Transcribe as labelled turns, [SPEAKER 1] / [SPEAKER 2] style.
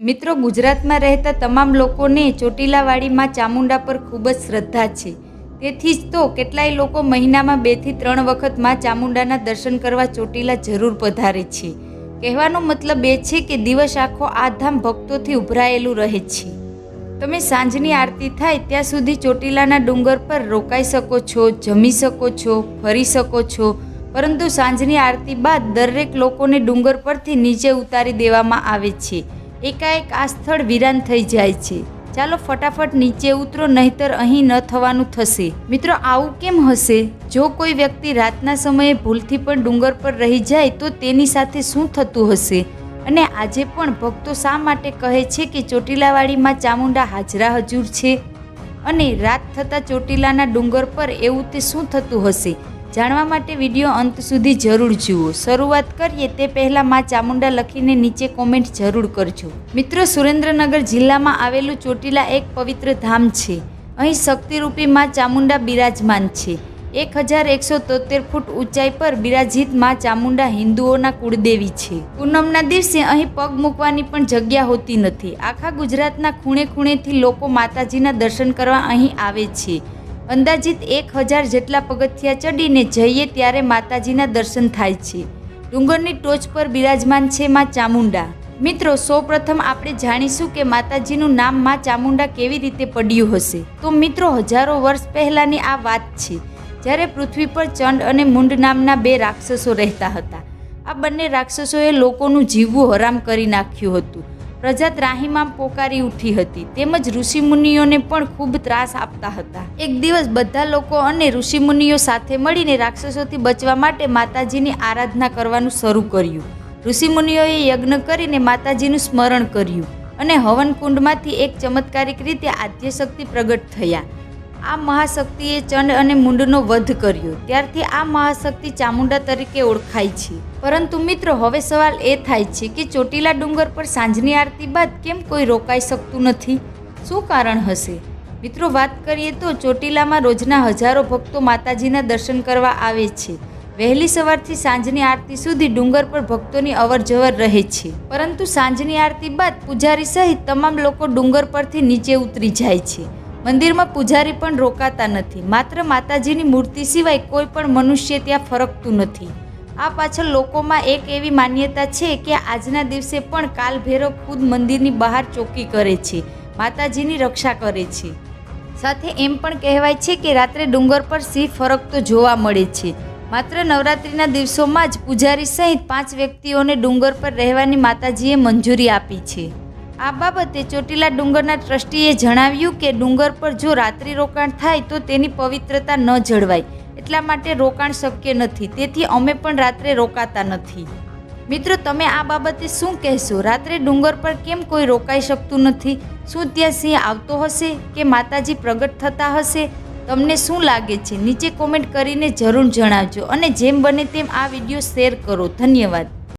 [SPEAKER 1] મિત્રો, ગુજરાતમાં રહેતા તમામ લોકોને ચોટીલાવાડીમાં ચામુંડા પર ખૂબ જ શ્રદ્ધા છે. તેથી જ તો કેટલાય લોકો મહિનામાં બેથી ત્રણ વખતમાં ચામુંડાના દર્શન કરવા ચોટીલા જરૂર પધારે છે. કહેવાનો મતલબ એ છે કે દિવસ આખો આ ધામ ભક્તોથી ઉભરાયેલું રહે છે. તમે સાંજની આરતી થાય ત્યાં સુધી ચોટીલાના ડુંગર પર રોકાઈ શકો છો, જમી શકો છો, ફરી શકો છો. પરંતુ સાંજની આરતી બાદ દરેક લોકોને ડુંગર પરથી નીચે ઉતારી દેવામાં આવે છે. એકાએક આ સ્થળ વિરાન થઈ જાય છે. ચાલો ફટાફટ નીચે ઉતરો, નહીતર અહીં ન થવાનું થશે. મિત્રો, આવું કેમ હશે? જો કોઈ વ્યક્તિ રાતના સમયે ભૂલથી પણ ડુંગર પર રહી જાય, તો તેની સાથે શું થતું હશે? અને આજે પણ ભક્તો શા માટે કહે છે કે ચોટીલાવાડીમાં ચામુંડા હાજરા હજુર છે? અને રાત થતાં ચોટીલાના ડુંગર પર એવું તે શું થતું હશે? જાણવા માટે વીડિયો અંત સુધી જરૂર જુઓ. શરૂઆત કરીએ તે પહેલાં માં ચામુંડા લખીને નીચે કોમેન્ટ જરૂર કરજો. મિત્રો, સુરેન્દ્રનગર જિલ્લામાં આવેલું ચોટીલા એક પવિત્ર ધામ છે. અહીં શક્તિરૂપી માં ચામુંડા બિરાજમાન છે. એક હજાર એકસો તોતેર ફૂટ ઊંચાઈ પર બિરાજિતમાં ચામુંડા હિન્દુઓના કુળદેવી છે. પૂનમના દિવસે અહીં પગ મૂકવાની પણ જગ્યા હોતી નથી. આખા ગુજરાતના ખૂણે ખૂણેથી લોકો માતાજીના દર્શન કરવા અહીં આવે છે. અંદાજિત એક હજાર જેટલા પગથિયા ચડીને જઈએ ત્યારે માતાજીના દર્શન થાય છે. ડુંગરની ટોચ પર બિરાજમાન છે માં ચામુંડા. મિત્રો, સૌપ્રથમ આપણે જાણીશું કે માતાજીનું નામમાં ચામુંડા કેવી રીતે પડ્યું હશે. તો મિત્રો, હજારો વર્ષ પહેલાંની આ વાત છે. જ્યારે પૃથ્વી પર ચંડ અને મુંડ નામના બે રાક્ષસો રહેતા હતા. આ બંને રાક્ષસોએ લોકોનું જીવવું હરામ કરી નાખ્યું હતું. પ્રજા ત્રાહીમામ પોકારી ઉઠી હતી. તેમજ ઋષિમુનિઓને પણ ખૂબ ત્રાસ આપતા હતા. એક દિવસ બધા લોકો અને ઋષિમુનિઓ સાથે મળીને રાક્ષસોથી બચવા માટે માતાજીની આરાધના કરવાનું શરૂ કર્યું. ઋષિમુનિઓએ યજ્ઞ કરીને માતાજીનું સ્મરણ કર્યું અને હવનકુંડમાંથી એક ચમત્કારિક રીતે આદ્યશક્તિ પ્રગટ થયા. આ મહાશક્તિએ ચંડ અને મુંડનો વધ કર્યો. ત્યારથી આ મહાશક્તિ ચામુંડા તરીકે ઓળખાય છે. પરંતુ મિત્રો, હવે સવાલ એ થાય છે કે ચોટીલા ડુંગર પર સાંજની આરતી બાદ કેમ કોઈ રોકાઈ શકતું નથી? શું કારણ હશે? મિત્રો, વાત કરીએ તો ચોટીલામાં રોજના હજારો ભક્તો માતાજીના દર્શન કરવા આવે છે. વહેલી સવારથી સાંજની આરતી સુધી ડુંગર પર ભક્તોની અવર જવર રહે છે. પરંતુ સાંજની આરતી બાદ પૂજારી સહિત તમામ લોકો ડુંગર પરથી નીચે ઉતરી જાય છે. મંદિરમાં પૂજારી પણ રોકાતા નથી. માત્ર માતાજીની મૂર્તિ સિવાય કોઈ પણ મનુષ્ય ત્યાં ફરકતું નથી. આ પાછળ લોકોમાં એક એવી માન્યતા છે કે આજના દિવસે પણ કાલભૈરવ ખુદ મંદિરની બહાર ચોકી કરે છે, માતાજીની રક્ષા કરે છે. સાથે એમ પણ કહેવાય છે કે રાત્રે ડુંગર પર સિંહ ફરકતો જોવા મળે છે. માત્ર નવરાત્રિના દિવસોમાં જ પૂજારી સહિત પાંચ વ્યક્તિઓને ડુંગર પર રહેવાની માતાજીએ મંજૂરી આપી છે. આ બાબતે ચોટીલા ડુંગરના ટ્રસ્ટીએ જણાવ્યું કે ડુંગર પર જો રાત્રિ રોકાણ થાય તો તેની પવિત્રતા ન જળવાય, એટલા માટે રોકાણ શક્ય નથી. તેથી અમે પણ રાત્રે રોકાતા નથી. મિત્રો, તમે આ બાબતે શું કહેશો? રાત્રે ડુંગર પર કેમ કોઈ રોકાઈ શકતું નથી? શું ત્યાં સિંહ આવતો હશે કે માતાજી પ્રગટ થતા હશે? તમને શું લાગે છે? નીચે કોમેન્ટ કરીને જરૂર જણાવજો અને જેમ બને તેમ આ વીડિયો શેર કરો. ધન્યવાદ.